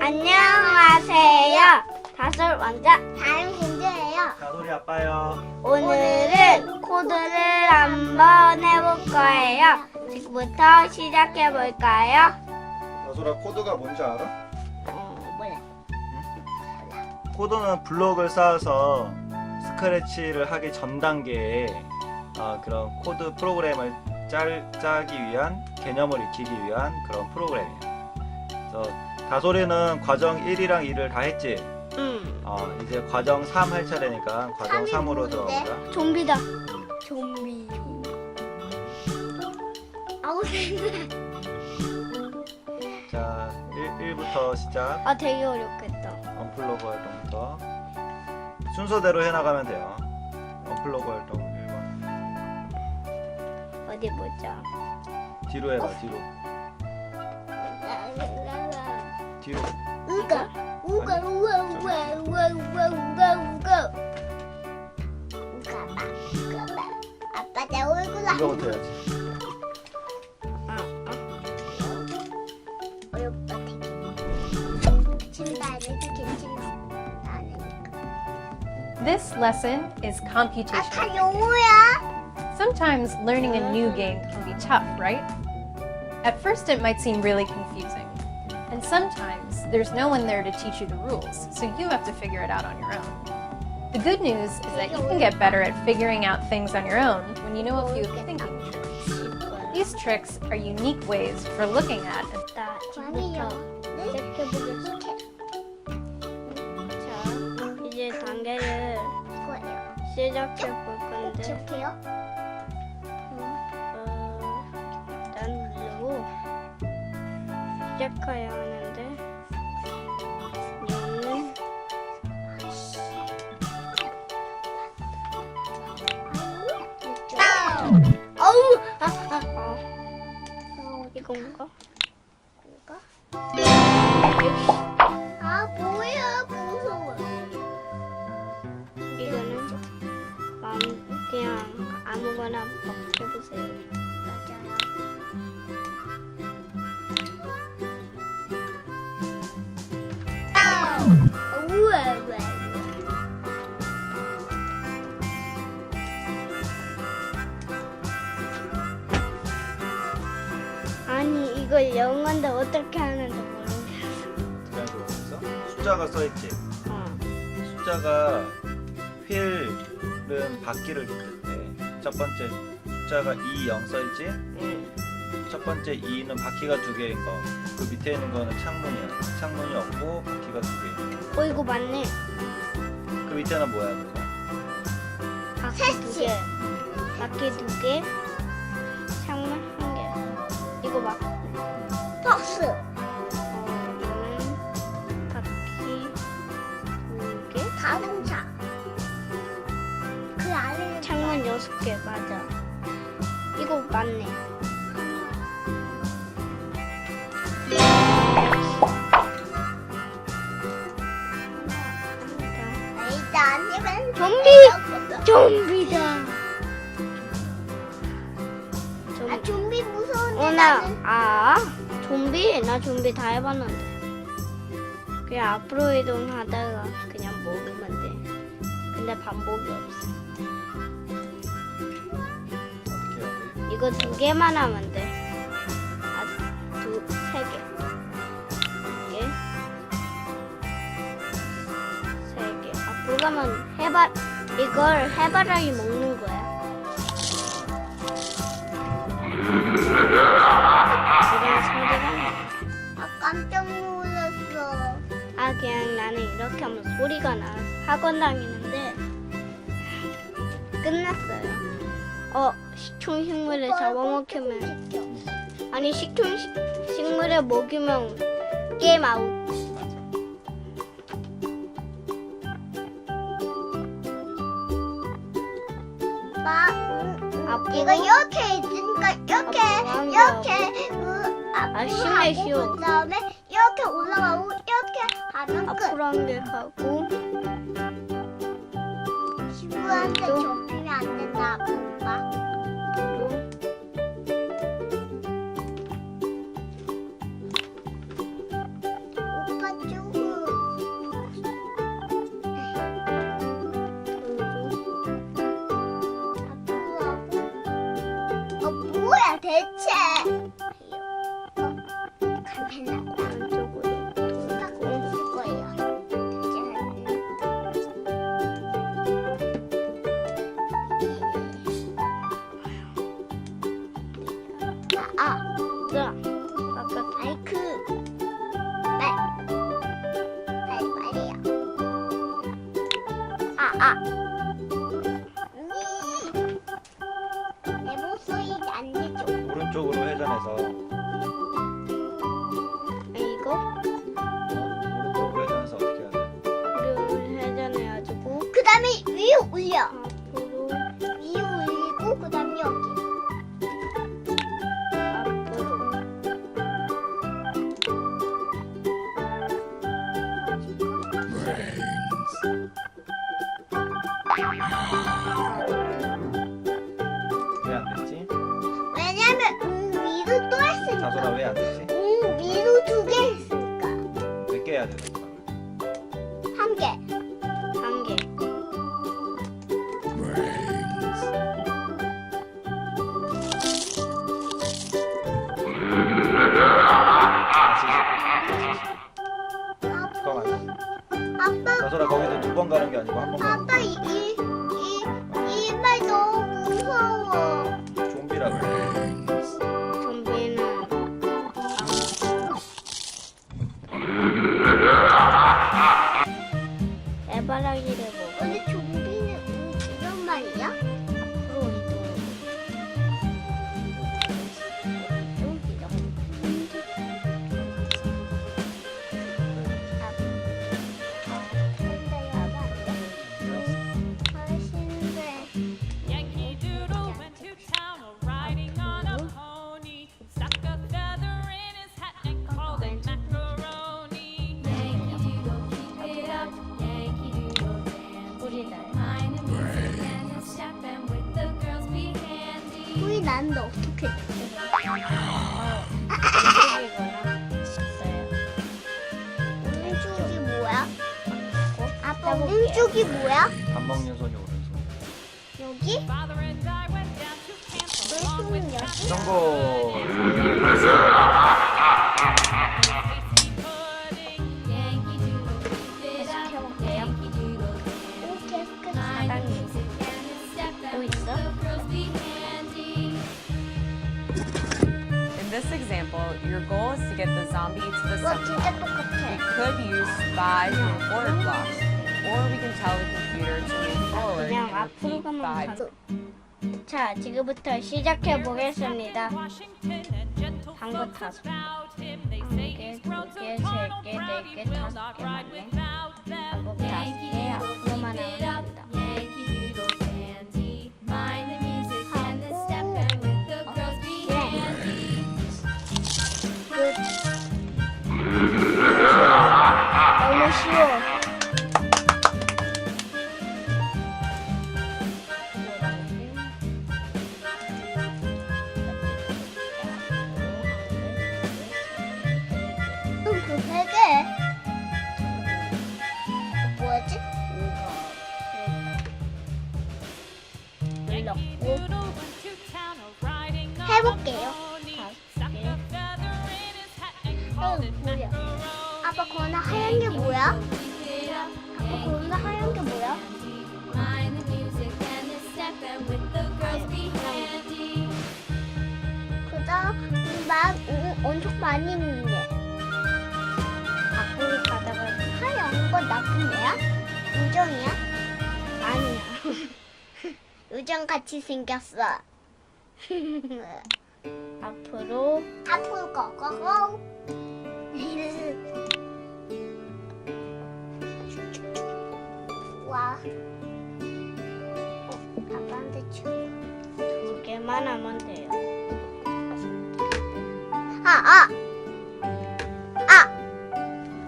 안녕하세요. 다솔 왕자. 다른 공주예요. 가돌이 아빠요. 오늘은 코드를 한번 해볼 거예요. 지금부터 시작해 볼까요? 가솔아 코드가 뭔지 알아? 어, 몰라. 코드는 블록을 쌓아서 스크래치를 하기 전 단계에 아, 그런 코드 프로그램을 짤, 짜기 위한 개념을 익히기 위한 그런 프로그램이에요. 그래서 다솔이는 과정 1이랑 2를 다 했지? 음, 어, 이제 과정 3 할 차례니까 과정 삼이 3으로 뭔데? 들어가보자. 좀비다. 좀비. 아우 힘들어. 자, 1, 1부터 시작. 아, 되게 어렵겠다. 언플러그 활동부터 순서대로 해나가면 돼요. 언플러그 활동 1번. 어디 보자. 뒤로 해봐, 뒤로. you. Ooga, ooga, ooga, ooga, ooga, ooga, ooga, ooga. This lesson is computational. Sometimes learning a new game can be tough, right? At first, it might seem really confusing. And sometimes there's no one there to teach you the rules, so you have to figure it out on your own. The good news is that you can get better at figuring out things on your own when you know a few thinking tricks. These tricks are unique ways for looking at and 나 아니요 지금부터 시작해보겠습니다. 자, 이제 단계를 이거예요 시작해 볼 건데. 시작해야 하는데 얘는 아우 아, 아, 아. 이건가? 영어인데 어떻게 하는지 모르겠어. 숫자가 써있지? 어. 숫자가 휠은 바퀴를 뜻해. 첫 번째 숫자가 2, 0 써있지? 응. 첫 번째 2는 바퀴가 두 개인 거. 그 밑에 있는 거는 창문이야. 창문이 없고 바퀴가 두 개. 어 이거 맞네. 그 밑에는 뭐야, 그거? 바퀴 두 개. 바퀴 두 개. 창문 한 개. 이거 막. 박스 어, 이거는 바퀴 두 개. 자동차 그 안에 창문 여섯 개 맞아. 이거 맞네. 좀비 다 해봤는데 그냥 앞으로 이동하다가 그냥 먹으면 돼. 근데 반복이 없어. 이거 두 개만 하면 돼. 아, 두, 세 개. 개. 세 개. 앞으로 가면 해바, 이걸 해바라기 먹는 거야. 그냥 나는 이렇게 하면 소리가 나. 학원 다니는데, 끝났어요. 어, 식충식물을 잡아먹히면. 아니 식충 식물에 먹이면 게임 아웃. 아, 음, 앞으로? 이거 이렇게 있으니까 이렇게 앞으로 하면 이렇게 그 아, 하고 쉬워. 그 다음에 하면 끝. 앞으로 한개 가고 친구한테 또? 접히면 안 된다 아빠. 아. 자소라 거기서 두 번 가는 게 아니고 한 번 가는 아빠 아빠 오른쪽이 뭐야? 밥 먹는 손이 오른손 여기? Father and I went down to camp along with 왼손은 여기? 성공 tasty pudding. Yankee Doodle, keep it up. Yankee Doodle dance. 오 계속 Mind the 사랑해. music and the step, 또 and with 있어? the girls be handy. In this example, your goal is to get the zombie to the 와 center. 진짜 We 똑같아. could use five and forward blocks, or we can tell the computer to move forward 그냥 and 앞으로 repeat 가면 five. 가. 자, 지금부터 시작해 보겠습니다. Him. They say 개, 두 개, 세 개, 네 개, 다섯 개 맞네. 한국 다섯 개, 앞으로만 하면 아빠 거나 하얀 게 뭐야? 아빠 거나 하얀 게 뭐야? 그다음 막 음, 엄청 많이 있는데 앞으로 가다가 하얀 건 나쁜 애야? 우정이야? 아니야. 우정 같이 생겼어. 앞으로 앞으로 고고고. 아빠한테 줘. 두 개만 하면 돼요. 아, 아. 아.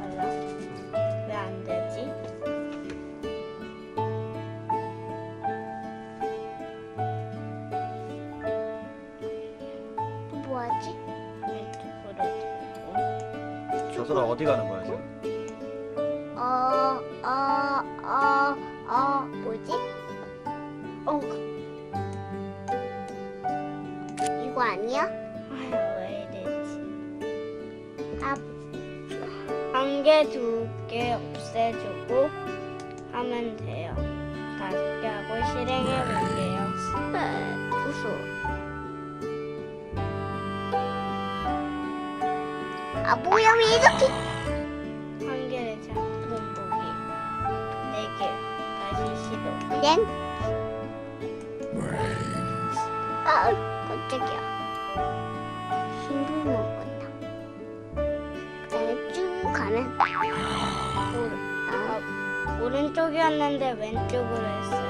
몰라. 왜 안 되지? 또 뭐하지? 왼쪽으로 들고. 자소라 어디 가는 거야 지금? 어, 어, 어, 어, 뭐지? 어. 이거 아니야? 아유, 왜 이랬지? 아, 한 개, 두 개 없애주고 하면 돼요. 다섯 개 하고 실행해 볼게요. 네, 무서워. 아, 뭐야, 왜 이렇게. 실행. 아, 깜짝이야. 힘을 먹었다. 그 다음에 쭉 가면 아, 오른쪽이었는데 왼쪽으로 했어요.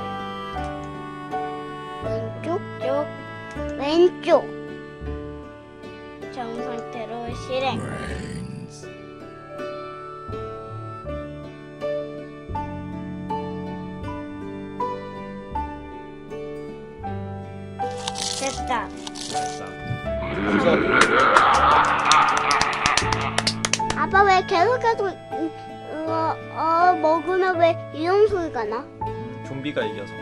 왼쪽, 쭉 왼쪽. 정상태로 실행. 여기서 아빠 왜 계속해서 음, 어, 어, 먹으면 왜 이런 소리가 나? 좀비가 이겨서.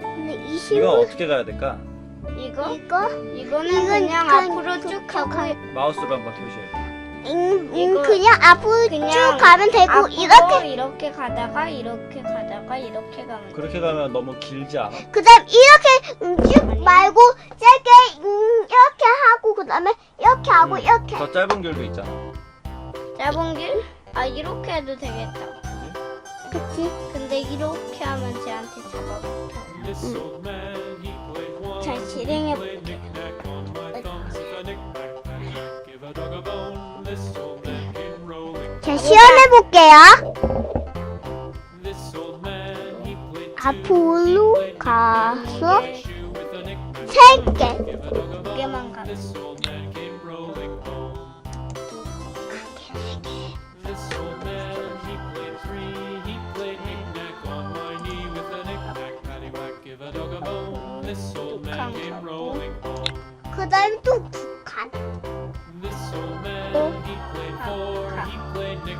근데 이 이거 식물 어떻게 가야 될까? 이거 이거 이거는 이건 그냥 그냥 앞으로 쭉쭉 가고 마우스로 한번 표시해. 음, 음, 이거 그냥 앞으로 그냥 쭉 가면 되고 앞으로 이렇게 이렇게 가다가 이렇게 가다가 이렇게 가면 돼. 그렇게 가면 너무 길지 않아? 그다음 이렇게 음, 쭉 말고 짧게 음, 이렇게 하고 그다음에 이렇게 하고 음, 이렇게 더 짧은 길도 있잖아. 짧은 길? 아 이렇게 해도 되겠다. 그치? 근데 이렇게 하면 쟤한테 잡아붙어. 잘 실행해 볼게. 자 시연해 볼게요. 앞으로 가서 세 개. 두 개만 가면 북한 가고 그다음 또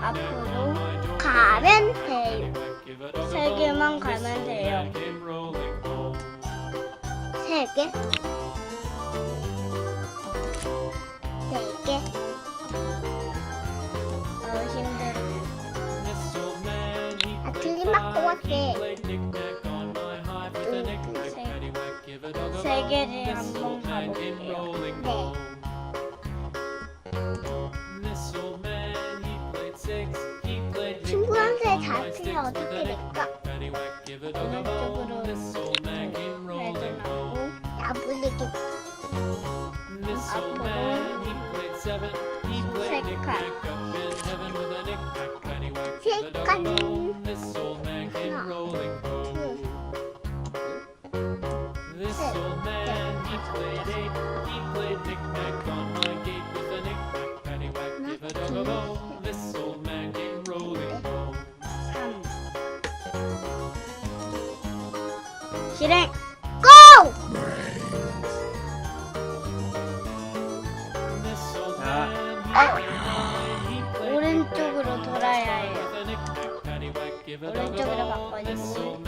앞으로 가면 돼요. 세 개만 가면 돼요. 세 개. 네 개. 어 힘들어. 아, 틀린 것 같아. 세, 세 개를 한번 가볼게요. 네. 잡히면 어떻게 될까? 오른쪽으로 해도 나고 야불리기 앞으로 세 칸. 세칸 하나 삼. 실행. 고! 자, 오른쪽으로 돌아야 해요. 오른쪽으로 바꿔주고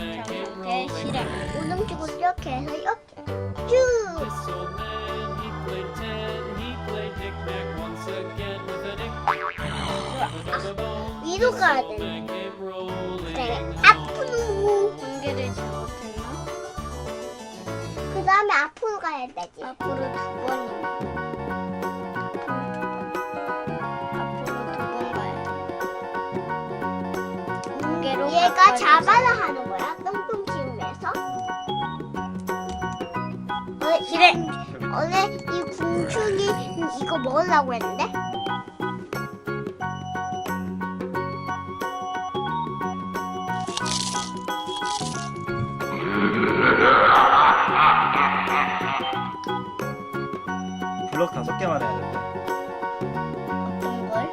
실행. 오른쪽으로 이렇게 해서 이렇게 쭉 위로 가야 되는 가야 되지. 앞으로 두 번 얘가. 잡아야 하는 거야? 똥똥 지우면서? 어, 실행. 원래 이 궁충이 이거 먹으려고 했는데 블럭 다섯 개만 해야 된대. 어떤 걸?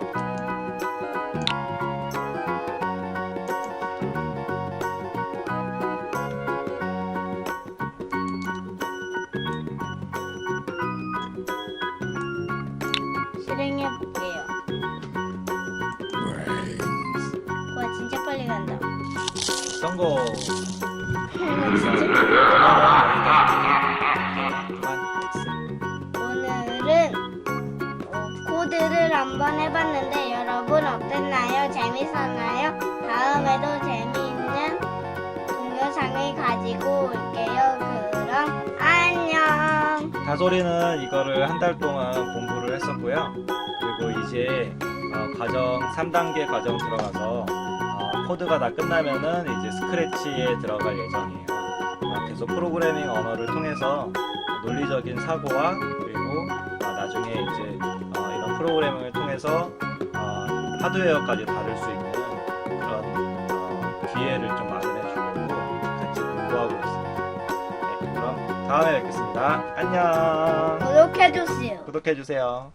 실행해 볼게요. 와 진짜 빨리 간다. 성공. 진짜 그만. 한번 해봤는데 여러분 어땠나요? 재밌었나요? 다음에도 재미있는 동영상을 가지고 올게요. 그럼 안녕. 다솔이는 이거를 한 달 동안 공부를 했었고요. 그리고 이제 어, 과정 3단계 과정 들어가서 어, 코드가 다 끝나면은 이제 스크래치에 들어갈 예정이에요. 어, 계속 프로그래밍 언어를 통해서 논리적인 사고와 그리고 어, 나중에 이제 어, 이런 프로그래밍을 통해서 어, 하드웨어까지 다룰 수 있는 그런 어, 기회를 좀 마련해 주려고 같이 공부하고 있습니다. 네, 그럼 다음에 뵙겠습니다. 안녕. 구독해주세요. 구독해 주세요.